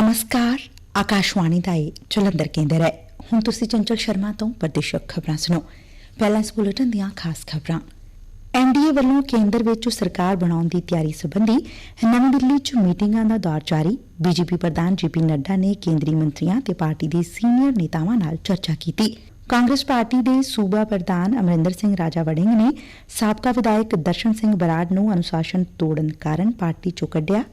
ਨਮਸਕਾਰ ਆਕਾਸ਼ਵਾਣੀ ਦਾ ਇਹ ਜਲੰਧਰ ਕੇਂਦਰ ਹੈ ਹੁਣ ਤੁਸੀਂ ਚੰਚਲ ਸ਼ਰਮਾ ਤੋਂ ਪ੍ਰਦੇਸ਼ਕ ਖਬਰਾਂ ਸੁਣੋ ਪਹਿਲਾਂ ਇਸ ਬੁਲੇਟਿਨ ਦੀਆਂ ਖਾਸ ਖਬਰਾਂ ਐਨਡੀਏ ਵੱਲੋਂ ਕੇਂਦਰ ਵਿੱਚ ਸਰਕਾਰ ਬਣਾਉਣ ਦੀ ਤਿਆਰੀ ਸੰਬੰਧੀ ਨਵੀਂ ਦਿੱਲੀ 'ਚ ਮੀਟਿੰਗਾਂ ਦਾ ਦੌਰ ਜਾਰੀ ਬੀਜੇਪੀ ਪ੍ਰਧਾਨ ਜੀਪੀ ਨੱਡਾ ਨੇ ਕੇਂਦਰੀ ਮੰਤਰੀਆਂ ਤੇ ਪਾਰਟੀ ਦੇ ਸੀਨੀਅਰ ਨੇਤਾਵਾਂ ਨਾਲ ਚਰਚਾ ਕੀਤੀ ਕਾਂਗਰਸ ਪਾਰਟੀ ਦੇ ਸੂਬਾ ਪ੍ਰਧਾਨ ਅਮਰਿੰਦਰ ਸਿੰਘ ਰਾਜਾ ਵੜਿੰਗ ਨੇ ਸਾਬਕਾ ਵਿਧਾਇਕ ਦਰਸ਼ਨ ਸਿੰਘ ਬਰਾੜ ਨੂੰ ਅਨੁਸ਼ਾਸਨ ਤੋੜਨ ਕਾਰਨ ਪਾਰਟੀ 'ਚੋਂ ਕੱਢਿਆ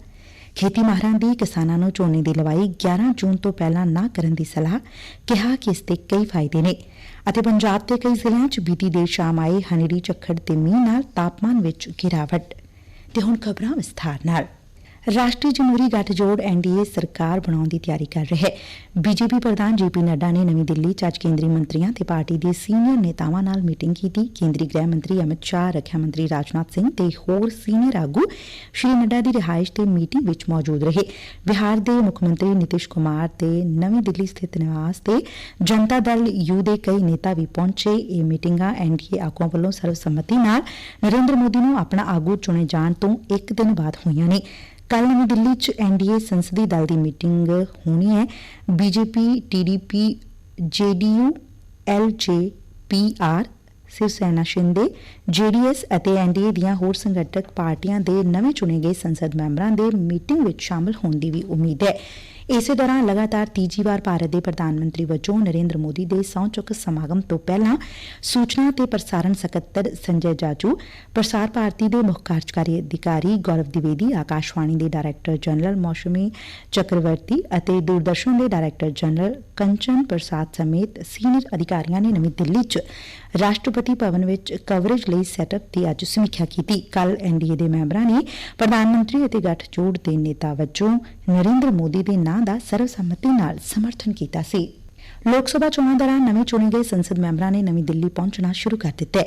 ਖੇਤੀ ਮਾਹਿਰਾਂ ਦੀ ਕਿਸਾਨਾਂ ਨੂੰ ਝੋਨੇ ਦੀ ਲਵਾਈ 11 ਜੂਨ ਤੋਂ ਪਹਿਲਾਂ ਨਾ ਕਰਨ ਦੀ ਸਲਾਹ ਕਿਹਾ ਕਿ ਇਸ ਦੇ ਕਈ ਫਾਇਦੇ ਨੇ। ਅਤੇ ਪੰਜਾਬ ਦੇ ਕਈ ਜ਼ਿਲ੍ਹਿਆਂ 'ਚ ਬੀਤੀ ਦੇਰ ਸ਼ਾਮ ਆਏ ਹਨੇਰੀ ਝੱਖੜ ਤੇ ਮੀਂਹ ਨਾਲ ਤਾਪਮਾਨ ਵਿੱਚ ਗਿਰਾਵਟ। ਤੇ ਹੁਣ ਖਬਰਾਂ ਵਿਸਥਾਰ ਨਾਲ। ਰਾਸ਼ਟਰੀ ਜਮਹੂਰੀ ਗੱਠਜੋੜ ਐਨਡੀਏ ਸਰਕਾਰ ਬਣਾਉਣ ਦੀ ਤਿਆਰੀ ਕਰ ਰਿਹਾ ਹੈ। ਬੀਜੇਪੀ ਪ੍ਰਧਾਨ ਜੀਪੀ ਨੱਡਾ ਨੇ ਨਵੀਂ ਦਿੱਲੀ 'ਚ ਅੱਜ ਕੇਂਦਰੀ ਮੰਤਰੀਆਂ ਤੇ ਪਾਰਟੀ ਦੇ ਸੀਨੀਅਰ ਨੇਤਾਵਾਂ ਨਾਲ ਮੀਟਿੰਗ ਕੀਤੀ। ਕੇਂਦਰੀ ਗ੍ਰਹਿ ਮੰਤਰੀ ਅਮਿਤ ਸ਼ਾਹ, ਰੱਖਿਆ ਮੰਤਰੀ ਰਾਜਨਾਥ ਸਿੰਘ ਤੇ ਹੋਰ ਸੀਨੀਅਰ ਆਗੂ ਸ਼੍ਰੀ ਨੱਡਾ ਦੀ ਰਿਹਾਇਸ਼ ਤੇ ਮੀਟਿੰਗ ਵਿੱਚ ਮੌਜੂਦ ਰਹੇ। ਬਿਹਾਰ ਦੇ ਮੁੱਖ ਮੰਤਰੀ ਨਿਤਿਸ਼ ਕੁਮਾਰ ਤੇ ਨਵੀਂ ਦਿੱਲੀ ਸਥਿਤ ਨਿਵਾਸ ਤੇ ਜਨਤਾ ਦਲ ਯੂ ਦੇ ਕਈ ਨੇਤਾ ਵੀ ਪਹੁੰਚੇ। ਇਹ ਮੀਟਿੰਗਾਂ ਐਨਡੀਏ ਆਗੂਆਂ ਵੱਲੋਂ ਸਰਵਸੰਮਤੀ ਨਾਲ ਨਰਿੰਦਰ ਮੋਦੀ ਨੂੰ ਆਪਣਾ ਆਗੂ ਚੁਣੇ ਜਾਣ ਤੋਂ ਇੱਕ ਦਿਨ ਬਾਅਦ ਹੋਈਆਂ ਨੇ। ਕੱਲ ਨਵੀਂ ਦਿੱਲੀ 'ਚ ਐਨਡੀਏ ਸੰਸਦੀ ਦਲ ਦੀ ਮੀਟਿੰਗ ਹੋਣੀ ਹੈ। BJP TDP JDU LJPR Shiv Sena Shinde JDS ਅਤੇ ਐਨਡੀਏ ਦੀਆਂ ਹੋਰ ਸੰਗਠਕ ਪਾਰਟੀਆਂ ਦੇ ਨਵੇਂ ਚੁਣੇ ਗਏ ਸੰਸਦ ਮੈਂਬਰਾਂ ਦੇ ਮੀਟਿੰਗ ਵਿੱਚ ਸ਼ਾਮਲ ਹੋਣ ਦੀ ਵੀ ਉਮੀਦ ਏ ਇਸੇ ਦੌਰਾਨ ਲਗਾਤਾਰ ਤੀਜੀ ਵਾਰ ਭਾਰਤ ਦੇ ਪ੍ਰਧਾਨ ਮੰਤਰੀ ਵਜੋਂ ਨਰੇਂਦਰ ਮੋਦੀ ਦੇ ਸਹੁੰ ਚੁੱਕ ਸਮਾਗਮ ਤੋਂ ਪਹਿਲਾਂ ਸੁਚਨਾ ਤੇ ਪ੍ਰਸਾਰਣ ਸਕੱਤਰ ਸੰਜੇ ਜਾਜੂ, ਪ੍ਰਸਾਰ ਭਾਰਤੀ ਦੇ ਮੁੱਖ ਕਾਰਜਕਾਰੀ ਅਧਿਕਾਰੀ ਗੌਰਵ ਦਿਵੇਦੀ, ਆਕਾਸ਼ਵਾਣੀ ਦੇ ਡਾਇਰੈਕਟਰ ਜਨਰਲ ਮੌਸ਼ਮੀ ਚੱਕਰਵਰਤੀ ਅਤੇ ਦੂਰਦਰਸ਼ਨ ਦੇ ਡਾਇਰੈਕਟਰ ਜਨਰਲ ਕੰਚਨ ਪ੍ਰਸਾਦ ਸਮੇਤ ਸੀਨੀਅਰ ਅਧਿਕਾਰੀਆਂ ਨੇ ਨਵੀਂ ਦਿੱਲੀ 'ਚ ਰਾਸ਼ਟਰਪਤੀ ਭਵਨ ਵਿੱਚ ਕਵਰੇਜ ਲਈ ਸੈਟਅਪ ਦੀ ਅੱਜ ਸਮੀਖਿਆ ਕੀਤੀ। ਕੱਲ ਐਨਡੀਏ ਦੇ ਮੈਂਬਰਾਂ ਨੇ ਪ੍ਰਧਾਨ ਮੰਤਰੀ ਅਤੇ ਗੱਠਜੋੜ ਦੇ ਨੇਤਾ ਵਜੋਂ ਨਰਿੰਦਰ ਮੋਦੀ ਦੇ ਨਾਂ ਦਾ ਸਰਵਸੰਮਤੀ ਨਾਲ ਸਮਰਥਨ ਕੀਤਾ ਸੀ। ਲੋਕ ਸਭਾ ਚੋਣਾਂ ਦੌਰਾਨ ਨਵੇਂ ਚੁਣੇ ਗਏ ਸੰਸਦ ਮੈਂਬਰਾਂ ਨੇ ਨਵੀਂ ਦਿੱਲੀ ਪਹੁੰਚਣਾ ਸ਼ੁਰੂ ਕਰ ਦਿੱਤੈ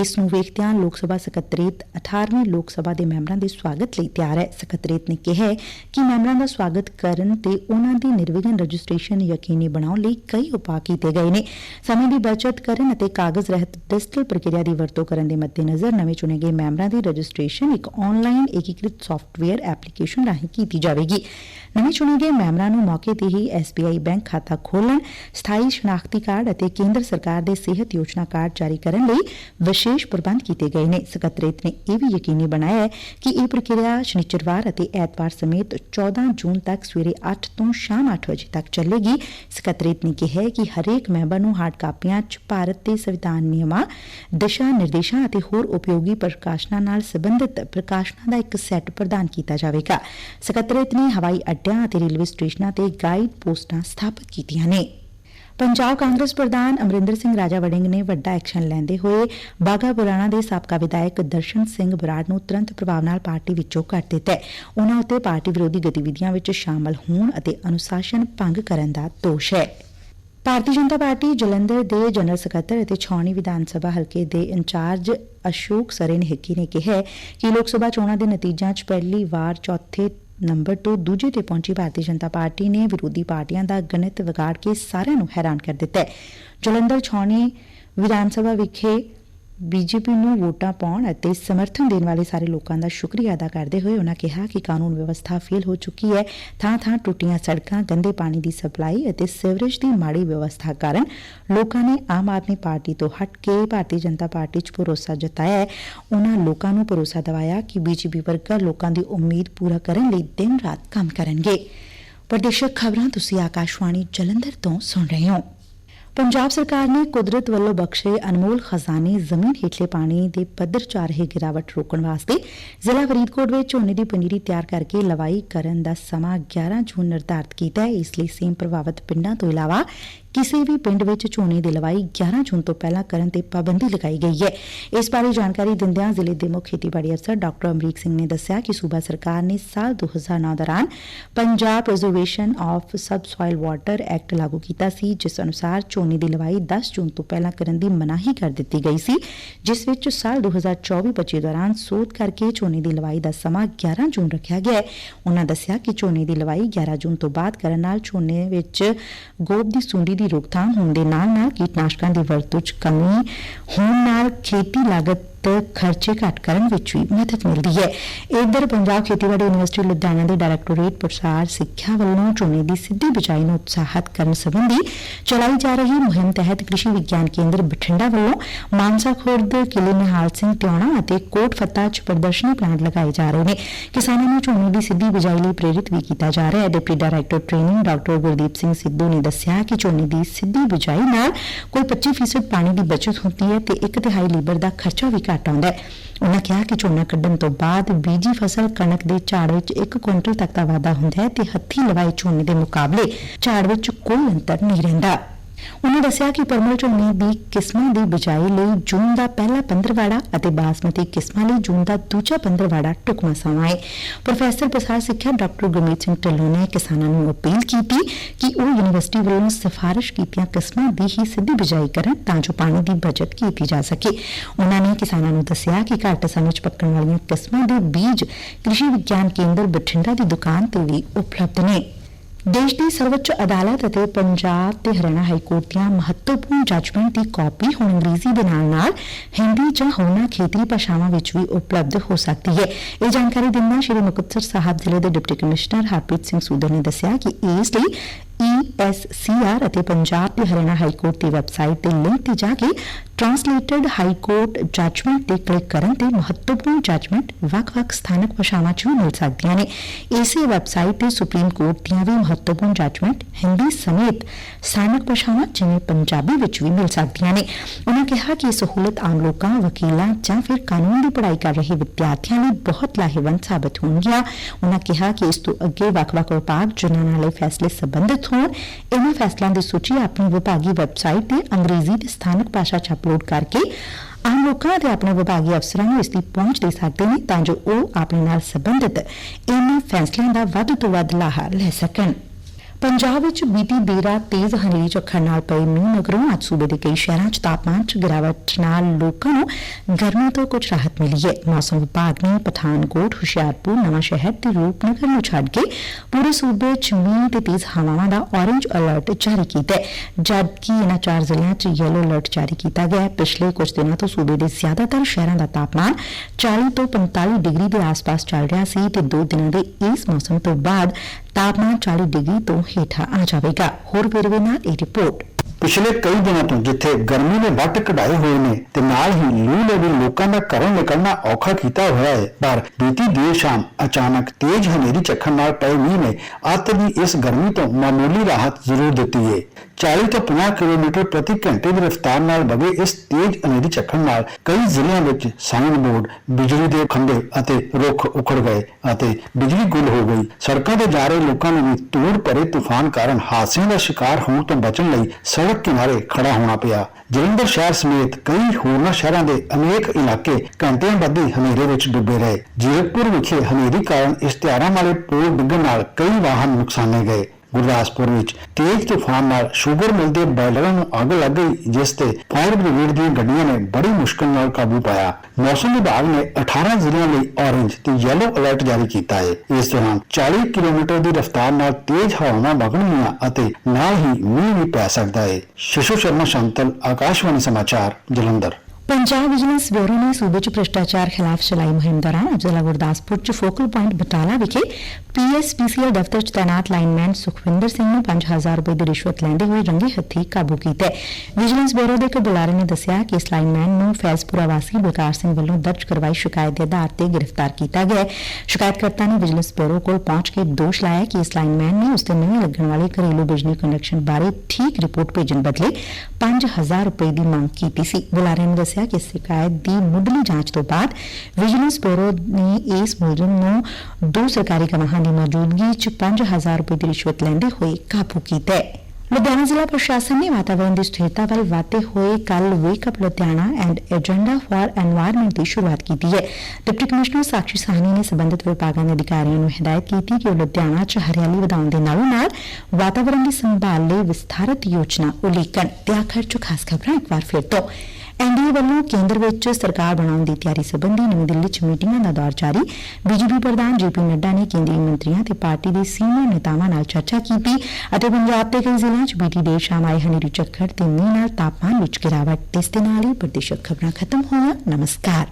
ਇਸ ਨੂੰ ਵੇਖਦਿਆਂ ਲੋਕ ਸਭਾ ਸਕੱਤਰੇਤ 18ਵੀਂ ਲੋਕ ਸਭਾ ਦੇ ਮੈਂਬਰਾਂ ਦੇ ਸਵਾਗਤ ਲਈ ਤਿਆਰ ਹੈ। ਸਕੱਤਰੇਤ ਨੇ ਕਿਹਾ ਕਿ ਮੈਂਬਰਾਂ ਦਾ ਸਵਾਗਤ ਕਰਨ ਤੇ ਉਹਨਾਂ ਦੀ ਨਿਰਵਿਘਨ ਰਜਿਸਟ੍ਰੇਸ਼ਨ ਯਕੀਨੀ ਬਣਾਉਣ ਲਈ ਕਈ ਉਪਾਅ ਕੀਤੇ ਗਏ ਨੇ। ਸਮੇਂ ਦੀ ਬਚਤ ਕਰਨ ਅਤੇ ਕਾਗਜ਼ ਰਹਿਤ ਡਿਜੀਟਲ ਪ੍ਰਕਿਰਿਆ ਦੀ ਵਰਤੋਂ ਕਰਨ ਦੇ ਮੱਦੇਨਜ਼ਰ ਨਵੇਂ ਚੁਣੇ ਗਏ ਮੈਂਬਰਾਂ ਦੀ ਰਜਿਸਟ੍ਰੇਸ਼ਨ ਇੱਕ ਆਨਲਾਈਨ ਏਕੀਕ੍ਰਿਤ ਸੌਫਟਵੇਅਰ ਐਪਲੀਕੇਸ਼ਨ ਰਾਹੀਂ ਕੀਤੀ ਜਾਵੇਗੀ। ਨਵੇਂ ਚੁਣੇ ਗਏ ਮੈਂਬਰਾਂ ਨੂੰ ਮੌਕੇ ਤੇ ਹੀ ਐਸਬੀਆਈ ਬੈਂਕ ਖਾਤਾ ਖੋਲਣ ਸਥਾਈ ਸ਼ਨਾਖਤੀ ਕਾਰਡ ਅਤੇ ਕੇਂਦਰ ਸਰਕਾਰ ਦੇ ਸਿਹਤ ਯੋਜਨਾ ਕਾਰਡ ਜਾਰੀ ਕਰਨ ਲਈ ਵਿਸ਼ੇਸ਼ ਪ੍ਰਬੰਧ ਕੀਤੇ ਗਏ ਨੇ। ਸਕੱਤਰੇਤ ਨੇ ਇਹ ਵੀ ਯਕੀਨੀ ਬਣਾਇਆ ਹੈ ਕਿ ਇਹ ਪ੍ਰਕਿਰਿਆ ਸ਼ਨੀਚਰਵਾਰ ਅਤੇ ਐਤਵਾਰ ਸਮੇਤ 14 ਜੂਨ ਤੱਕ ਸਵੇਰੇ 8 ਤੋਂ ਸ਼ਾਮ 8 ਵਜੇ ਤੱਕ ਚੱਲੇਗੀ। ਸਕੱਤਰੇਤ ਨੇ ਕਿਹਾ ਕਿ ਹਰੇਕ ਮੈਂਬਰ ਨੂੰ ਹਾਰਡ ਕਾਪੀਆਂ 'ਚ ਭਾਰਤ ਦੇ ਸੰਵਿਧਾਨ ਨਿਯਮਾਂ, ਦਿਸ਼ਾ ਨਿਰਦੇਸ਼ਾਂ ਅਤੇ ਹੋਰ ਉਪਯੋਗੀ ਪ੍ਰਕਾਸ਼ਨਾਂ ਨਾਲ ਸੰਬੰਧਿਤ ਪ੍ਰਕਾਸ਼ਨਾਂ ਦਾ ਇੱਕ ਸੈੱਟ ਪ੍ਰਦਾਨ ਕੀਤਾ ਜਾਵੇਗਾ। ਸਕੱਤਰੇਤ ਨੇ ਹਵਾਈ ਅੱਡਿਆਂ ਅਤੇ ਰੇਲਵੇ ਸਟੇਸ਼ਨਾਂ ਤੇ ਗਾਈਡ ਪੋਸਟਾਂ ਸਥਾਪਿਤ ਕੀਤੀਆਂ ਨੇ। ਪੰਜਾਬ ਕਾਂਗਰਸ ਪ੍ਰਧਾਨ ਅਮਰਿੰਦਰ ਸਿੰਘ ਰਾਜਾ ਵੜਿੰਗ ਨੇ ਵੱਡਾ ਐਕਸ਼ਨ ਲੈਂਦੇ ਹੋਏ ਬਾਘਾ ਪੁਰਾਣਾ ਦੇ ਸਾਬਕਾ ਵਿਧਾਇਕ ਦਰਸ਼ਨ ਸਿੰਘ ਬਰਾੜ ਨੂੰ ਤੁਰੰਤ ਪ੍ਰਭਾਵ ਨਾਲ ਪਾਰਟੀ ਵਿੱਚੋਂ ਕੱਢ ਦਿੱਤਾ ਹੈ। ਉਹਨਾਂ ਉੱਤੇ ਪਾਰਟੀ ਵਿਰੋਧੀ ਗਤੀਵਿਧੀਆਂ ਵਿੱਚ ਸ਼ਾਮਲ ਹੋਣ ਅਤੇ ਅਨੁਸ਼ਾਸਨ ਭੰਗ ਕਰਨ ਦਾ ਦੋਸ਼ ਹੈ। ਭਾਰਤੀ ਜਨਤਾ ਪਾਰਟੀ ਜਲੰਧਰ ਦੇ ਜਨਰਲ ਸਕੱਤਰ ਅਤੇ ਛਾਉਣੀ ਵਿਧਾਨ ਸਭਾ ਹਲਕੇ ਦੇ ਇੰਚਾਰਜ ਅਸ਼ੋਕ ਸਰੇਨ ਹਿੱਕੀ ਨੇ ਕਿਹਾ ਕਿ ਲੋਕ ਸਭਾ ਚੋਣਾਂ ਦੇ ਨਤੀਜਿਆਂ 'ਚ ਪਹਿਲੀ ਵਾਰ ਚੌਥੇ ਨੰਬਰ ਤੋਂ ਦੂਜੇ ਤੇ ਪਹੁੰਚੀ ਭਾਰਤੀ ਜਨਤਾ ਪਾਰਟੀ ਨੇ ਵਿਰੋਧੀ ਪਾਰਟੀਆਂ ਦਾ ਗਣਿਤ ਵਿਗਾੜ ਕੇ ਸਾਰਿਆਂ ਨੂੰ ਹੈਰਾਨ ਕਰ ਦਿੱਤਾ ਹੈ। ਜਲੰਧਰ ਛਾਉਣੀ ਵਿਧਾਨ ਸਭਾ ਵਿਖੇ ਬੀਜੇਪੀ ਨੂੰ ਵੋਟਾਂ ਪਾਉਣ ਅਤੇ ਸਮਰਥਨ ਦੇਣ ਵਾਲੇ ਸਾਰੇ ਲੋਕਾਂ ਦਾ ਸ਼ੁਕਰੀਆ ਅਦਾ ਕਰਦੇ ਹੋਏ ਉਹਨਾਂ ਕਿਹਾ ਕਿ ਕਾਨੂੰਨ ਵਿਵਸਥਾ ਫੇਲ ਹੋ ਚੁੱਕੀ ਹੈ। ਥਾਂ-ਥਾਂ ਟੁੱਟੀਆਂ ਸੜਕਾਂ, ਗੰਦੇ ਪਾਣੀ ਦੀ ਸਪਲਾਈ ਅਤੇ ਸੀਵਰੇਜ ਦੀ ਮਾੜੀ ਵਿਵਸਥਾ ਕਾਰਨ ਲੋਕਾਂ ਨੇ ਆਮ ਆਦਮੀ ਪਾਰਟੀ ਤੋਂ ਹਟ ਕੇ ਭਾਰਤੀ ਜਨਤਾ ਪਾਰਟੀ 'ਚ ਭਰੋਸਾ ਜਤਾਇਆ ਹੈ। ਉਹਨਾਂ ਲੋਕਾਂ ਨੂੰ ਭਰੋਸਾ ਦਿਵਾਇਆ ਕਿ ਬੀਜੇਪੀ ਵਰਗਾ ਲੋਕਾਂ ਦੀ ਉਮੀਦ ਪੂਰਾ ਕਰਨ ਲਈ ਦਿਨ ਰਾਤ ਕੰਮ ਕਰਨਗੇ। ਪ੍ਰਦੇਸ਼ਕ ਖਬਰਾਂ ਤੁਸੀਂ ਆਕਾਸ਼ਵਾਣੀ ਜਲੰਧਰ ਤੋਂ ਸੁਣ ਰਹੇ ਹੋ। ਪੰਜਾਬ ਸਰਕਾਰ ਨੇ ਕੁਦਰਤ ਵੱਲੋਂ ਬਖਸ਼ੇ ਅਨਮੋਲ ਖਜ਼ਾਨੇ, ਜ਼ਮੀਨ ਹੇਠਲੇ ਪਾਣੀ ਦੇ ਪੱਧਰ 'ਚ ਆ ਰਹੇ ਗਿਰਾਵਟ ਰੋਕਣ ਵਾਸਤੇ ਜ਼ਿਲ੍ਹਾ ਫਰੀਦਕੋਟ ਵਿੱਚ ਝੋਨੇ ਦੀ ਪਨੀਰੀ ਤਿਆਰ ਕਰਕੇ ਲਵਾਈ ਕਰਨ ਦਾ ਸਮਾਂ 11 ਜੂਨ ਨਿਰਧਾਰਤ ਕੀਤਾ ਹੈ। ਇਸ ਲਈ ਸੇਮ ਪ੍ਰਭਾਵਿਤ ਪਿੰਡਾਂ ਤੋਂ ਇਲਾਵਾ ਕਿਸੇ ਵੀ ਪਿੰਡ ਵਿੱਚ ਝੋਨੇ ਦੀ ਲਵਾਈ 11 ਜੂਨ ਤੋਂ ਪਹਿਲਾਂ ਕਰਨ ਤੇ ਪਾਬੰਦੀ ਲਗਾਈ ਗਈ ਹੈ। ਇਸ ਬਾਰੇ ਜਾਣਕਾਰੀ ਦਿੰਦਿਆਂ ਜ਼ਿਲ੍ਹੇ ਦੇ ਮੁੱਖ ਖੇਤੀਬਾੜੀ ਅਫਸਰ ਡਾਕਟਰ ਅਮਰੀਕ ਸਿੰਘ ਨੇ ਦੱਸਿਆ ਕਿ ਸੂਬਾ ਸਰਕਾਰ ਨੇ ਸਾਲ 2009 ਦੌਰਾਨ Punjab reservation of subsoil water act ਲਾਗੂ ਕੀਤਾ ਸੀ, ਜਿਸ ਅਨੁਸਾਰ ਝੋਨੇ ਦੀ ਲਵਾਈ 10 ਜੂਨ ਤੋਂ ਪਹਿਲਾਂ ਕਰਨ ਦੀ ਮਨਾਹੀ ਕਰ ਦਿੱਤੀ ਗਈ ਸੀ, ਜਿਸ ਵਿੱਚ ਸਾਲ 2024-25 ਦੌਰਾਨ ਸੋਧ ਕਰਕੇ ਝੋਨੇ ਦੀ ਲਵਾਈ ਦਾ ਸਮਾਂ 11 ਜੂਨ ਰੱਖਿਆ ਗਿਆ ਹੈ। ਉਹਨਾਂ ਦੱਸਿਆ ਕਿ ਝੋਨੇ ਦੀ ਲਵਾਈ 11 ਜੂਨ ਤੋਂ ਬਾਅਦ ਕਰਨ ਨਾਲ ਝੋਨੇ ਵਿੱਚ ਗੋਬ ਦੀ ਸੁੰਡੀ ਦੀ ਰੋਕਥਾਮ ਹੋਣ ਦੇ ਨਾਲ ਨਾਲ ਕੀਟਨਾਸ਼ਕਾਂ ਦੀ ਵਰਤੋਂ 'ਚ ਕਮੀ ਹੋਣ ਨਾਲ ਖੇਤੀ ਲਾਗਤ ਖਰਚੇ ਘੱਟ ਕਰਨ ਵਿੱਚ ਵੀ ਮਦਦ ਮਿਲਦੀ ਹੈ। ਇਧਰ ਪੰਜਾਬ ਖੇਤੀਬਾੜੀ ਯੂਨੀਵਰਸਿਟੀ ਲੁਧਿਆਣਾ ਦੇ ਡਾਇਰੈਕਟੋਰੇਟ ਪ੍ਰਸਾਰ ਸਿੱਖਿਆ ਵੱਲੋਂ ਝੋਨੇ ਦੀ ਸਿੱਧੀ ਬਿਜਾਈ ਨੂੰ ਉਤਸ਼ਾਹਿਤ ਕਰਨ ਸੰਬੰਧੀ ਚਲਾਈ ਜਾ ਰਹੀ ਮੁਹਿੰਮ ਤਹਿਤ ਕ੍ਰਿਸ਼ੀ ਵਿਗਿਆਨ ਕੇਂਦਰ ਬਠਿੰਡਾ ਵੱਲੋਂ ਮਾਨਸਾ ਖੁਰਦ, ਕਿਲੇ ਨਿਹਾਲ ਸਿੰਘ ਤਿਉਣਾ ਅਤੇ ਕੋਟ ਫੱਤਾ ਚ ਪ੍ਰਦਰਸ਼ਨੀ ਪਲਾਂਟ ਲਗਾਏ ਜਾ ਰਹੇ ਨੇ। ਕਿਸਾਨਾਂ ਨੂੰ ਝੋਨੇ ਦੀ ਸਿੱਧੀ ਬਿਜਾਈ ਲਈ ਪ੍ਰੇਰਿਤ ਵੀ ਕੀਤਾ ਜਾ ਰਿਹਾ ਹੈ। Deputy director training doctor Gurdeep Singh Sidhu ਨੇ ਦੱਸਿਆ ਕਿ ਝੋਨੇ ਦੀ ਸਿੱਧੀ ਬਿਜਾਈ ਨਾਲ ਕੋਈ 25% ਪਾਣੀ ਦੀ ਬਚਤ ਹੁੰਦੀ ਹੈ ਤੇ ਇੱਕ ਤਿਹਾਈ ਲੀਬਰ ਦਾ ਖਰਚਾ ਵੀ ਘੱਟ ਆਉਂਦਾ ਹੈ। ਉਹਨਾਂ ਕਿਹਾ ਕਿ ਝੋਨਾ ਕੱਢਣ ਤੋਂ ਬਾਅਦ ਬੀਜੀ ਫਸਲ ਕਣਕ ਦੇ ਝਾੜ ਵਿੱਚ 1 ਕੁਇੰਟਲ ਤੱਕ ਦਾ ਵਾਧਾ ਹੁੰਦਾ ਹੈ ਤੇ ਹੱਥੀ ਲਵਾਈ ਝੋਨੇ ਦੇ ਮੁਕਾਬਲੇ ਝਾੜ ਵਿੱਚ ਕੋਈ ਅੰਤਰ ਨਹੀਂ ਰਹਿੰਦਾ। ਉਹਨਾਂ ਦੱਸਿਆ ਕਿ ਪਰਮਲ ਝੋਨੇ ਦੀ ਕਿਸਮਾਂ ਦੀ ਬਿਜਾਈ ਲਈ ਜੂਨ ਦਾ ਪਹਿਲਾ ਪੰਦਰਵਾੜਾ ਅਤੇ ਬਾਸਮਤੀ ਕਿਸਮਾਂ ਲਈ ਜੂਨ ਦਾ ਦੂਜਾ ਪੰਦਰਵਾੜਾ ਟੁਕਮਾ ਸਮਾਂ ਹੈ। ਪ੍ਰੋਫੈਸਰ ਪ੍ਰਸਾਰ ਸਿੱਖਿਆ, ਡਾਕਟਰ ਗੁਰਮੀਤ ਸਿੰਘ ਢਿੱਲੋਂ ਨੇ ਕਿਸਾਨਾਂ ਨੂੰ ਅਪੀਲ ਕੀਤੀ ਕਿ ਉਹ ਯੂਨੀਵਰਸਿਟੀ ਵੱਲੋਂ ਸਿਫਾਰਿਸ਼ ਕੀਤੀਆਂ ਕਿਸਮਾਂ ਦੀ ਹੀ ਸਿੱਧੀ ਬਿਜਾਈ ਕਰਨ ਤਾਂ ਜੋ ਪਾਣੀ ਦੀ ਬਚਤ ਕੀਤੀ ਜਾ ਸਕੇ। ਉਹਨਾਂ ਨੇ ਕਿਸਾਨਾਂ ਨੂੰ ਦੱਸਿਆ ਕਿ ਘੱਟ ਸਮੇਂ 'ਚ ਪੱਕਣ ਵਾਲੀਆਂ ਕਿਸਮਾਂ ਦੇ ਬੀਜ ਕ੍ਰਿਸ਼ੀ ਵਿਗਿਆਨ ਕੇਂਦਰ ਬਠਿੰਡਾ ਦੀ ਦੁਕਾਨ ਤੇ ਵੀ ਉਪਲਬਧ ਨੇ। ਦੇਸ਼ ਦੀ ਸਰਵਉੱਚ ਅਦਾਲਤ ਅਤੇ ਪੰਜਾਬ ਤੇ ਹਰਿਆਣਾ ਹਾਈ ਕੋਰਟ ਦੀਆਂ ਮਹੱਤਵਪੂਰਨ ਜੱਜਮੈਂਟ ਦੀ ਕਾਪੀ ਹੁਣ ਅੰਗਰੇਜ਼ੀ ਦੇ ਨਾਲ-ਨਾਲ ਹਿੰਦੀ ਜਾਂ ਹੋਰਨਾਂ ਖੇਤਰੀ ਭਾਸ਼ਾਵਾਂ ਵਿੱਚ ਵੀ ਉਪਲਬਧ ਹੋ ਸਕਦੀ ਹੈ। ਇਹ ਜਾਣਕਾਰੀ ਦਿੰਦਿਆਂ ਸ਼੍ਰੀ ਮੁਕਤਸਰ ਸਾਹਿਬ ਜ਼ਿਲ੍ਹੇ ਦੇ ਡਿਪਟੀ ਕਮਿਸ਼ਨਰ ਹਰਪ੍ਰੀਤ ਸਿੰਘ ਸੂਦਰ ਨੇ ਦੱਸਿਆ ਕਿ ਇਸ ਲਈ ESCR ਅਤੇ ਪੰਜਾਬ ਤੇ ਹਰਿਆਣਾ ਹਾਈ ਕੋਰਟ ਦੀ ਵੈਬਸਾਈਟ ਤੇ ਲਿੰਕ ਤੇ ਜਾ ਕੇ ਟ੍ਰਾਂਸਲੇਟਡ ਹਾਈ ਕੋਰਟ ਜੱਜਮੈਂਟ ਤੇ ਕਲਿੱਕ ਕਰਨ ਤੇ ਮਹੱਤਵਪੂਰਨ ਜੱਜਮੈਂਟ ਵੱਖ-ਵੱਖ ਸਥਾਨਕ ਭਾਸ਼ਾਵਾਂ 'ਚ ਵੀ ਮਿਲ ਸਕਦੀਆਂ ਨੇ ਇਸੇ ਵੈਬਸਾਈਟ ਤੇ ਸੁਪਰੀਮ ਕੋਰਟ ਦੀਆਂ ਵੀ ਮਹੱਤਵਪੂਰਨ ਜੱਜਮੈਂਟ ਹਿੰਦੀ ਸਮੇਤ ਸਥਾਨਕ ਭਾਸ਼ਾਵਾਂ ਜਿਵੇਂ ਪੰਜਾਬੀ ਵਿੱਚ ਵੀ ਮਿਲ ਸਕਦੀਆਂ ਨੇ ਉਹਨਾਂ ਕਿਹਾ ਕਿ ਇਹ ਸਹੂਲਤ ਆਮ ਲੋਕਾਂ ਵਕੀਲਾਂ ਜਾਂ ਫਿਰ ਕਾਨੂੰਨ ਦੀ ਪੜ੍ਹਾਈ ਕਰ ਰਹੇ ਵਿਦਿਆਰਥੀਆਂ ਲਈ ਬਹੁਤ ਲਾਹੇਵੰਦ ਸਾਬਤ ਹੋਣਗੀਆਂ ਉਹਨਾਂ ਕਿਹਾ ਕਿ ਇਸ ਤੋਂ ਅੱਗੇ ਵੱਖ-ਵੱਖ ਵਿਭਾਗ ਜਿਨ੍ਹਾਂ ਨਾਲ ਇਹ ਫੈਸਲੇ ਸੰਬੰਧਿਤ ਹੋਣ। ਇਹਨਾਂ ਫੈਸਲਿਆਂ ਦੀ ਸੂਚੀ ਆਪਣੀ ਵਿਭਾਗੀ ਵੈਬਸਾਈਟ ਤੇ ਅੰਗਰੇਜ਼ੀ ਤੇ ਸਥਾਨਕ ਭਾਸ਼ਾ 'ਚ ਅਪਲੋਡ ਕਰਕੇ ਆਮ ਲੋਕਾਂ ਅਤੇ ਆਪਣੇ ਵਿਭਾਗੀ ਅਫਸਰਾਂ ਨੂੰ ਇਸ ਦੀ ਪਹੁੰਚ ਦੇ ਸਕਦੇ ਨੇ ਤਾਂ ਜੋ ਉਹ ਆਪਣੇ ਨਾਲ ਸੰਬੰਧਿਤ ਇਹਨਾਂ ਫੈਸਲਿਆਂ ਦਾ ਵੱਧ ਤੋਂ ਵੱਧ ਲਾਹਾ ਲੈ ਸਕਣ। ਪੰਜਾਬ ਵਿੱਚ ਬੀਤੀ ਦੇਰ ਰਾਤ ਤੇਜ਼ ਹਨੇਰੀ ਝੱਖੜ ਨਾਲ ਪਏ ਮੀਂਹ ਮਗਰੋਂ ਅੱਜ ਸੂਬੇ ਦੇ ਕਈ ਸ਼ਹਿਰਾਂ 'ਚ ਤਾਪਮਾਨ 'ਚ ਗਿਰਾਵਟ ਨਾਲ ਲੋਕਾਂ ਨੂੰ ਗਰਮੀ ਤੋਂ ਕੁਝ ਰਾਹਤ ਮਿਲੀ ਹੈ। ਮੌਸਮ ਵਿਭਾਗ ਨੇ ਪਠਾਨਕੋਟ, ਹੁਸ਼ਿਆਰਪੁਰ ਨਵਾਂ ਸ਼ਹਿਰ ਤੇ ਰੂਪਨਗਰ ਨੂੰ ਛੱਡ ਕੇ ਪੂਰੇ ਸੂਬੇ 'ਚ ਮੀਂਹ ਤੇ ਤੇਜ਼ ਹਵਾਵਾਂ ਦਾ ਔਰੇਂਜ ਅਲਰਟ ਜਾਰੀ ਕੀਤਾ ਹੈ। ਜਦਕਿ ਇਹਨਾਂ ਚਾਰ ਜ਼ਿਲ੍ਹਿਆਂ 'ਚ ਯੈਲੋ ਅਲਰਟ ਜਾਰੀ ਕੀਤਾ ਗਿਆ ਹੈ। ਪਿਛਲੇ ਕੁਝ ਦਿਨਾਂ ਤੋਂ ਸੂਬੇ ਦੇ ਜ਼ਿਆਦਾਤਰ ਸ਼ਹਿਰਾਂ ਦਾ ਤਾਪਮਾਨ 40 ਤੋਂ 45 ਡਿਗਰੀ ਦੇ ਆਸ-ਪਾਸ ਚੱਲ ਰਿਹਾ ਸੀ ਤੇ ਦੋ ਦਿਨਾਂ ਦੇ ਇਸ ਮੌਸਮ ਤੋਂ ਬਾਅਦ ਤਾਪਮਾਨ 40 ਡਿਗਰੀ ਤੋਂ ਹੇਠਾਂ ਆ ਜਾਵੇਗਾ। ਹੋਰ ਵੇਰਵੇ ਨਾਲ ਇਹ ਰਿਪੋਰਟ। ਪਿਛਲੇ ਕਈ ਦਿਨਾਂ ਤੋਂ ਜਿੱਥੇ ਗਰਮੀ ਨੇ ਵੱਟ ਕਢਾਏ ਹੋਏ ਨੇ ਤੇ ਨਾਲ ਹੀ ਲੂ ਨੇ ਵੀ ਲੋਕਾਂ ਦਾ ਘਰੋਂ ਨਿਕਲਣਾ ਔਖਾ ਕੀਤਾ ਹੋਇਆ ਹੈ, ਪਰ ਬੀਤੀ ਦੇਰ ਸ਼ਾਮ ਅਚਾਨਕ ਤੇਜ਼ ਹਨੇਰੀ ਚੱਖਣ ਨਾਲ ਪਏ ਮੀਂਹ ਨੇ ਅੱਤ ਦੀ ਇਸ ਗਰਮੀ ਤੋਂ ਮਾਮੂਲੀ ਰਾਹਤ ਜ਼ਰੂਰ ਦਿੱਤੀ ਹੈ 40 ਤੋਂ 50 ਕਿਲੋਮੀਟਰ ਪ੍ਰਤੀ ਘੰਟੇ ਦੀ ਰਫ਼ਤਾਰ ਨਾਲ ਵਗੇ ਇਸ ਤੇਜ਼ ਹਨੇਰੀ ਚੱਖਣ ਨਾਲ ਕਈ ਜ਼ਿਲ੍ਹਿਆਂ ਵਿੱਚ ਸਾਈਨ ਬੋਰਡ, ਬਿਜਲੀ ਦੇ ਖੰਭੇ ਅਤੇ ਰੁੱਖ ਉਖੜ ਗਏ ਅਤੇ ਬਿਜਲੀ ਗੁੱਲ ਹੋ ਗਈ। ਸੜਕਾਂ ਤੇ ਜਾ ਰਹੇ ਲੋਕਾਂ ਨੂੰ ਵੀ ਧੂੜ ਭਰੇ ਤੂਫਾਨ ਕਾਰਨ ਹਾਦਸਿਆਂ ਦਾ ਸ਼ਿਕਾਰ ਹੋਣ ਤੋਂ ਬਚਣ ਲਈ ਸੜਕ ਕਿਨਾਰੇ ਖੜਾ ਹੋਣਾ ਪਿਆ। ਜਲੰਧਰ ਸ਼ਹਿਰ ਸਮੇਤ ਕਈ ਹੋਰਨਾਂ ਸ਼ਹਿਰਾਂ ਦੇ ਅਨੇਕ ਇਲਾਕੇ ਘੰਟਿਆਂ ਬੱਧੀ ਹਨੇਰੇ ਵਿੱਚ ਡੁੱਬੇ ਰਹੇ। ਜੀਰਕਪੁਰ ਵਿਖੇ ਹਨੇਰੀ ਕਾਰਨ ਇਸ਼ਤਿਹਾਰਾਂ ਵਾਲੇ ਪੋਲ ਡਿੱਗਣ ਨਾਲ ਕਈ ਵਾਹਨ ਨੁਕਸਾਨੇ ਗਏ। ਗੁਰਦਾਸਪੁਰ ਵਿੱਚ। ਤੇਜ਼ ਤੂਫਾਨ ਨਾਲ ਸ਼ੂਗਰ ਮਿਲ ਦੇ ਬਾਇਲਰਾਂ ਨੂੰ ਅੱਗ ਲੱਗ ਗਈ, ਜਿਸ ਤੇ ਫਾਇਰ ਬ੍ਰਿਗੇਡ ਦੀਆਂ ਗੱਡੀਆਂ ਨੇ ਬੜੀ ਮੁਸ਼ਕਲ ਨਾਲ ਕਾਬੂ ਪਾਇਆ। ਮੌਸਮ ਵਿਭਾਗ ਨੇ 18 ਜ਼ਿਲ੍ਹਿਆਂ ਲਈ ਔਰੇਂਜ ਤੇ ਯੈਲੋ ਅਲਰਟ ਜਾਰੀ ਕੀਤਾ ਹੈ। ਇਸ ਦੌਰਾਨ 40 ਕਿਲੋਮੀਟਰ ਦੀ ਰਫ਼ਤਾਰ ਨਾਲ ਤੇਜ਼ ਹਵਾਵਾਂ ਵਗਣਗੀਆਂ ਅਤੇ ਨਾਲ ਹੀ ਮੀਂਹ ਵੀ ਪੈ ਸਕਦਾ ਹੈ। ਸ਼ਿਸ਼ੂ ਸ਼ਰਮਾ, ਸ਼ੰਤਲ, ਆਕਾਸ਼ਵਾਣੀ ਸਮਾਚਾਰ, ਜਲੰਧਰ। ਪੰਜਾਬ ਵਿਜੀਲੈਂਸ ਬਿਊਰੋ ਨੇ ਸੂਬੇ 'ਚ ਭ੍ਰਿਸ਼ਟਾਚਾਰ ਖਿਲਾਫ ਚਲਾਈ ਮੁਹਿੰਮ ਦੌਰਾਨ ਅੱਜ ਜ਼ਿਲ੍ਹਾ ਗੁਰਦਾਸਪੁਰ 'ਚ ਫੋਕਲ ਪੁਆਇੰਟ ਬਟਾਲਾ ਵਿਖੇ ਪੀਐਸਪੀਸੀਐਲ ਦਫ਼ਤਰ 'ਚ ਤਾਇਨਾਤ ਲਾਈਨਮੈਨ ਸੁਖਵਿੰਦਰ ਸਿੰਘ ਨੂੰ 5000 ਰੁਪਏ ਦੀ ਰਿਸ਼ਵਤ ਲੈਂਦੇ ਹੋਏ ਰੰਗੇ ਹੱਥੀ ਕਾਬੂ ਕੀਤਾ ਹੈ। ਵਿਜੀਲੈਂਸ ਬਿਊਰੋ ਦੇ ਇੱਕ ਬੁਲਾਰੇ ਨੇ ਦੱਸਿਆ ਕਿ ਇਸ ਲਾਈਨਮੈਨ ਨੂੰ ਫੈਜ਼ਪੁਰਾ ਵਾਸੀ ਬਲਕਾਰ ਸਿੰਘ ਵੱਲੋਂ ਦਰਜ ਕਰਵਾਈ ਸ਼ਿਕਾਇਤ ਦੇ ਆਧਾਰ ਤੇ ਗ੍ਰਿਫਤਾਰ ਕੀਤਾ ਗਿਆ ਹੈ। ਸ਼ਿਕਾਇਤਕਰਤਾ ਨੇ ਵਿਜੀਲੈਂਸ ਬਿਊਰੋ ਕੋਲ ਪਹੁੰਚ ਕੇ ਦੋਸ਼ ਲਾਇਆ ਕਿ ਇਸ ਲਾਈਨਮੈਨ ਨੇ ਉਸ ਦੇ ਨਵੇਂ ਲੱਗਣ ਵਾਲੇ ਘਰੇਲੂ ਬਿਜਲੀ ਕਨੈਕਸ਼ਨ ਬਾਰੇ ਠੀਕ ਰਿਪੋਰਟ ਭੇਜਣ ਬਦਲੇ 5000 ਰੁਪਏ ਦੀ ਮੰਗ ਕੀਤੀ ਸੀ ਬੁਲਾਰੇ ਨੇ ਦੱਸਿਆ ਦੱਸਿਆ ਕਿ ਸ਼ਿਕਾਇਤ ਦੀ ਮੁੱਢਲੀ ਜਾਂਚ ਤੋਂ ਬਾਅਦ ਵਿਜੀਲੈਂਸ ਬਿਊਰੋ ਨੇ ਇਸ ਮੁਲਜ਼ਮ ਨੂੰ ਦੋ ਸਰਕਾਰੀ ਗਵਾਹਾਂ ਦੀ ਮੌਜੂਦਗੀ 'ਚ 5000 ਰੁਪਏ ਦੀ ਰਿਸ਼ਵਤ ਲੈਂਦੇ ਹੋਏ ਕਾਬੂ ਕੀਤਾ ਹੈ। ਲੁਧਿਆਣਾ ਜ਼ਿਲ੍ਹਾ ਪ੍ਰਸ਼ਾਸਨ ਨੇ ਵਾਤਾਵਰਣ ਦੀ ਸਥਿਰਤਾ ਵੱਲ ਵਾਧੇ ਹੋਏ ਕੱਲ wake up Ludhiana and agenda for environment ਦੀ ਸ਼ੁਰੂਆਤ ਕੀਤੀ ਹੈ। ਡਿਪਟੀ ਕਮਿਸ਼ਨਰ ਸਾਖੀ ਸਾਹਨੀ ਨੇ ਸਬੰਧਤ ਵਿਭਾਗਾਂ ਦੇ ਅਧਿਕਾਰੀਆਂ ਨੂੰ ਹਦਾਇਤ ਕੀਤੀ ਕਿ ਉਹ ਲੁਧਿਆਣਾ 'ਚ ਹਰਿਆਲੀ ਵਧਾਉਣ ਦੇ ਨਾਲ ਨਾਲ ਵਾਤਾਵਰਣ ਦੀ ਸੰਭਾਲ ਲਈ ਵਿਸਥਾਰਤ ਯੋਜਨਾ ਉਲੀਕਣ। ਤੇ ਆਖਰ 'ਚ ਖਾਸ ਖਬਰਾਂ ਇੱਕ ਵਾਰ ਫਿਰ ਤੋਂ। ਐਨਡੀਏ ਵੱਲੋਂ ਕੇਂਦਰ ਵਿੱਚ ਸਰਕਾਰ ਬਣਾਉਣ ਦੀ ਤਿਆਰੀ ਸੰਬੰਧੀ ਨਵੀਂ ਦਿੱਲੀ 'ਚ ਮੀਟਿੰਗਾਂ ਦਾ ਦੌਰ ਜਾਰੀ। ਬੀਜੇਪੀ ਪ੍ਰਧਾਨ ਜੇਪੀ ਨੱਡਾ ਨੇ ਕੇਂਦਰੀ ਮੰਤਰੀਆਂ ਤੇ ਪਾਰਟੀ ਦੇ ਸੀਨੀਅਰ ਨੇਤਾਵਾਂ ਨਾਲ ਚਰਚਾ ਕੀਤੀ ਅਤੇ ਪੰਜਾਬ ਦੇ ਕਈ ਜ਼ਿਲ੍ਹਿਆਂ 'ਚ ਬੀਤੀ ਦੇਰ ਸ਼ਾਮ ਆਏ ਹਨੇਰੀ ਝੱਖੜ ਤੇ ਮੀਂਹ ਨਾਲ ਤਾਪਮਾਨ ਵਿੱਚ ਗਿਰਾਵਟ, ਇਸ ਦੇ ਨਾਲ ਹੀ ਪ੍ਰਦੇਸ਼ਕ ਖਬਰਾਂ ਖਤਮ ਹੋਈਆਂ। ਨਮਸਕਾਰ।